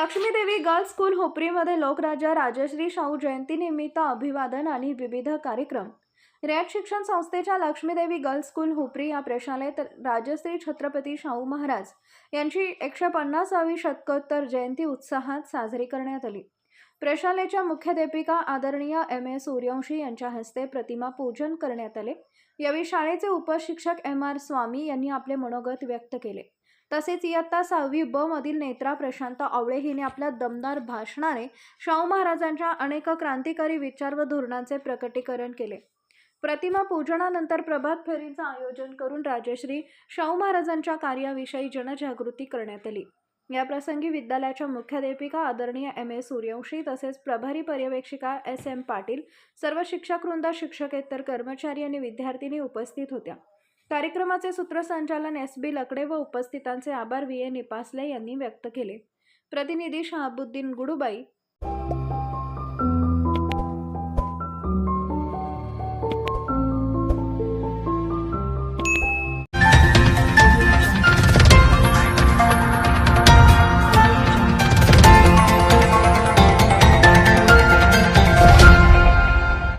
Lakshmidevi girls school होपरीमध्ये लोकराजा राजश्री शाहू जयंतीनिमित्त अभिवादन आणि विविध कार्यक्रम. रयत शिक्षण संस्थेच्या लक्ष्मीदेवी गर्ल्स स्कूल हुपरी या प्रशालेत राजश्री छत्रपती शाहू महाराज यांची एकशे पन्नासावी शतकोत्तर जयंती उत्साहात साजरी करण्यात आली. प्रशालेच्या मुख्याध्यापिका आदरणीय एम ए सूर्यवंशी यांच्या हस्ते प्रतिमा पूजन करण्यात आले. यावेळी शाळेचे उपशिक्षक एम आर स्वामी यांनी आपले मनोगत व्यक्त केले. तसेच इयत्ता सहावी ब मधील नेत्रा प्रशांत आवळे हिने आपल्या दमदार भाषणाने शाहू महाराजांच्या अनेक क्रांतिकारी विचार व धोरणांचे प्रकटीकरण केले. प्रतिमा पूजनानंतर प्रभात फेरीचं आयोजन करून राजश्री शाहू महाराजांच्या कार्याविषयी जनजागृती करण्यात आली. या प्रसंगी विद्यालयाच्या मुख्याध्यापिका आदरणीय एम ए सूर्यवंशी तसेच प्रभारी पर्यवेक्षिका एस एम पाटील सर्व शिक्षकवृंद शिक्षकेतर कर्मचारी आणि विद्यार्थिनी उपस्थित होत्या. कार्यक्रमाचे सूत्रसंचालन एस बी लकडे व उपस्थितांचे आभार व्ही ए निपासले यांनी व्यक्त केले. प्रतिनिधी शहाबुद्दीन गुडुबाई